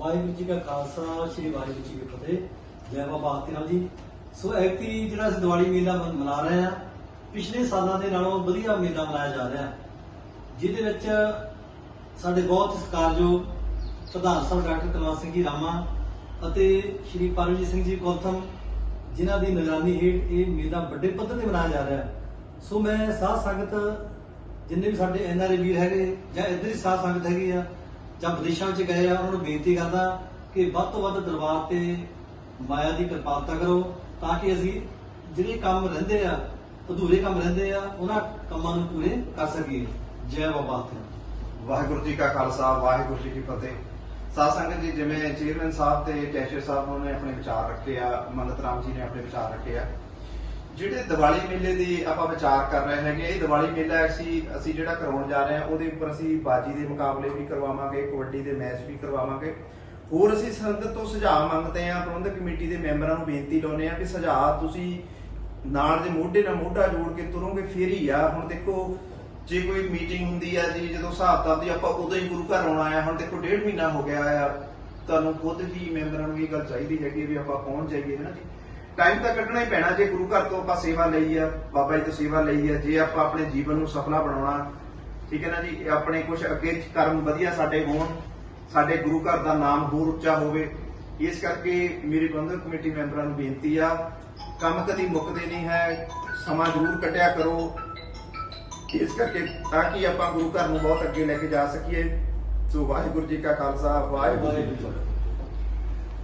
ਵਾਹਿਗੁਰੂ ਜੀ ਕਾ ਖਾਲਸਾ, ਸ੍ਰੀ ਵਾਹਿਗੁਰੂ ਜੀ ਕੀ ਫਤਿਹ। ਜੈ ਬਾਬਾ ਆਤੀ ਰਾਮ ਜੀ। ਸੋ ਐਕਟੀ ਜਿਹੜਾ ਅਸੀਂ ਦੀਵਾਲੀ ਮੇਲਾ ਮਨਾ ਰਹੇ ਹਾਂ, ਪਿਛਲੇ ਸਾਲਾਂ ਦੇ ਨਾਲੋਂ ਵਧੀਆ ਮੇਲਾ ਮਨਾਇਆ ਜਾ ਰਿਹਾ ਜਿਹਦੇ ਵਿੱਚ ਸਾਡੇ ਬਹੁਤ ਸਤਿਕਾਰਯੋਗ ਪ੍ਰਧਾਨ ਸਾਹਿਬ ਡਾਕਟਰ ਕਲਵੰਤ ਸਿੰਘ ਜੀ ਰਾਮਾ ਅਤੇ ਸ਼੍ਰੀ ਪਰਮਜੀਤ ਸਿੰਘ ਜੀ ਗੌਤਮ, ਜਿਨ੍ਹਾਂ ਦੀ ਨਿਗਰਾਨੀ ਹੇਠ ਇਹ ਮੇਲਾ ਵੱਡੇ ਪੱਧਰ ਤੇ ਮਨਾਇਆ ਜਾ ਰਿਹਾ ਸੋ ਮੈਂ ਸਾਧ ਸੰਗਤ, ਜਿੰਨੇ ਵੀ ਸਾਡੇ ਐਨ ਆਰ ਐਨਆਰਏ ਵੀਰ ਹੈਗੇ ਜਾਂ ਇੱਧਰ ਹੀ ਸਾਧ ਸੰਗਤ ਹੈਗੀ ਆ ਜਾਂ ਵਿਦੇਸ਼ਾਂ ਵਿੱਚ ਗਏ ਆ, ਉਹਨਾਂ ਨੂੰ ਬੇਨਤੀ ਕਰਦਾ ਕਿ ਵੱਧ ਤੋਂ ਵੱਧ ਦਰਬਾਰ ਤੇ ਮਾਇਆ ਦੀ ਕਿਰਪਾਲਤਾ ਕਰੋ ਤਾਂ ਕਿ ਅਸੀਂ ਜਿਹੜੇ ਕੰਮ ਰਹਿੰਦੇ ਆ, ਅਧੂਰੇ ਕੰਮ ਰਹਿੰਦੇ ਆ, ਉਹਨਾਂ ਕੰਮਾਂ ਨੂੰ ਪੂਰੇ ਕਰ ਸਕੀਏ। ਜੈ ਬਾਬਾ ਆਤਿਆ ਵਾਹਿਗੁਰੂ ਜੀ ਕਾ ਖਾਲਸਾ, ਵਾਹਿਗੁਰੂ ਜੀ ਕੀ ਫਤਿਹ। ਸਾਧ ਸੰਗਤ ਜੀ, ਜਿਵੇਂ ਚੇਅਰਮੈਨ ਸਾਹਿਬ ਤੇ ਕੈਸ਼ੀਅਰ ਸਾਹਿਬ ਨੇ ਆਪਣੇ ਵਿਚਾਰ ਰੱਖੇ ਆ ਮੰਨਤ ਰਾਮ ਜੀ ਨੇ ਆਪਣੇ ਵਿਚਾਰ ਰੱਖੇ ਆ। ਜਿਹੜੇ ਦੀਵਾਲੀ ਮੇਲੇ ਦੀ ਆਪਾਂ ਵਿਚਾਰ ਕਰ ਰਹੇ ਹੈਗੇ, ਇਹ ਦੀਵਾਲੀ ਮੇਲਾ ਅਸੀਂ ਅਸੀਂ ਜਿਹੜਾ ਕਰਾਉਣ ਜਾ ਰਹੇ ਹਾਂ, ਉਹਦੇ ਉੱਪਰ ਅਸੀਂ ਬਾਜੀ ਦੇ ਮੁਕਾਬਲੇ ਵੀ ਕਰਵਾਵਾਂਗੇ, ਕਬੱਡੀ ਦੇ ਮੈਚ ਵੀ ਕਰਵਾਵਾਂਗੇ। ਹੋਰ ਅਸੀਂ ਸੰਗਤ ਤੋਂ ਸੁਝਾਅ ਮੰਗਦੇ ਹਾਂ, ਪ੍ਰਬੰਧਕ ਕਮੇਟੀ ਦੇ ਮੈਂਬਰਾਂ ਨੂੰ ਬੇਨਤੀ ਲਾਉਂਦੇ ਹਾਂ ਕਿ ਸੁਝਾਅ ਤੁਸੀਂ ਨਾਲ ਦੇ ਮੋਢੇ ਨਾਲ ਮੋਢਾ ਜੋੜ ਕੇ ਤੁਰੋਗੇ, ਫੇਰ ਹੀ ਆ। ਹੁਣ ਦੇਖੋ, ਜੇ ਕੋਈ ਮੀਟਿੰਗ ਹੁੰਦੀ ਆ ਜੀ, ਜਦੋਂ ਹਿਸਾਬ ਕਿਤਾਬ ਦੀ ਆਪਾਂ ਉਦੋਂ ਹੀ ਗੁਰੂ ਘਰ ਆਉਣਾ ਆ ਹੁਣ ਦੇਖੋ, ਡੇਢ ਮਹੀਨਾ ਹੋ ਗਿਆ ਆ। ਤੁਹਾਨੂੰ ਖੁਦ ਹੀ ਮੈਂਬਰਾਂ ਨੂੰ ਇਹ ਗੱਲ ਚਾਹੀਦੀ ਹੈਗੀ ਵੀ ਆਪਾਂ ਪਹੁੰਚ ਜਾਈਏ ਹੈ ਨਾ ਜੀ। ਟਾਈਮ ਤਾਂ ਕੱਢਣਾ ਹੀ ਪੈਣਾ, ਜੇ ਗੁਰੂ ਘਰ ਤੋਂ ਆਪਾਂ ਸੇਵਾ ਲਈ ਆ, ਬਾਬਾ ਜੀ ਤੋਂ ਸੇਵਾ ਲਈ ਆ, ਜੇ ਆਪਾਂ ਆਪਣੇ ਜੀਵਨ ਨੂੰ ਸਫਲਾ ਬਣਾਉਣਾ, ਠੀਕ ਹੈ ਨਾ ਜੀ, ਆਪਣੇ ਕੁਝ ਅੱਗੇ ਕਰਮ ਵਧੀਆ ਸਾਡੇ ਹੋਣ, ਸਾਡੇ ਗੁਰੂ ਘਰ ਦਾ ਨਾਮ ਹੋਰ ਉੱਚਾ ਹੋਵੇ, ਇਸ ਕਰਕੇ ਮੇਰੀ ਪ੍ਰਬੰਧਕ ਕਮੇਟੀ ਮੈਂਬਰਾਂ ਨੂੰ ਬੇਨਤੀ ਆ, ਕੰਮ ਕਦੀ ਮੁੱਕਦੇ ਨਹੀਂ ਹੈ, ਸਮਾਂ ਜ਼ਰੂਰ ਕੱਢਿਆ ਕਰੋ ਇਸ ਕਰਕੇ ਤਾਂ ਕਿ ਆਪਾਂ ਗੁਰੂ ਘਰ ਨੂੰ ਬਹੁਤ ਅੱਗੇ ਲੈ ਕੇ ਜਾ ਸਕੀਏ। ਸੋ ਵਾਹਿਗੁਰੂ ਜੀ ਕਾ ਖਾਲਸਾ, ਵਾਹਿਗੁਰੂ ਜੀ ਕੀ ਫਤਿਹ।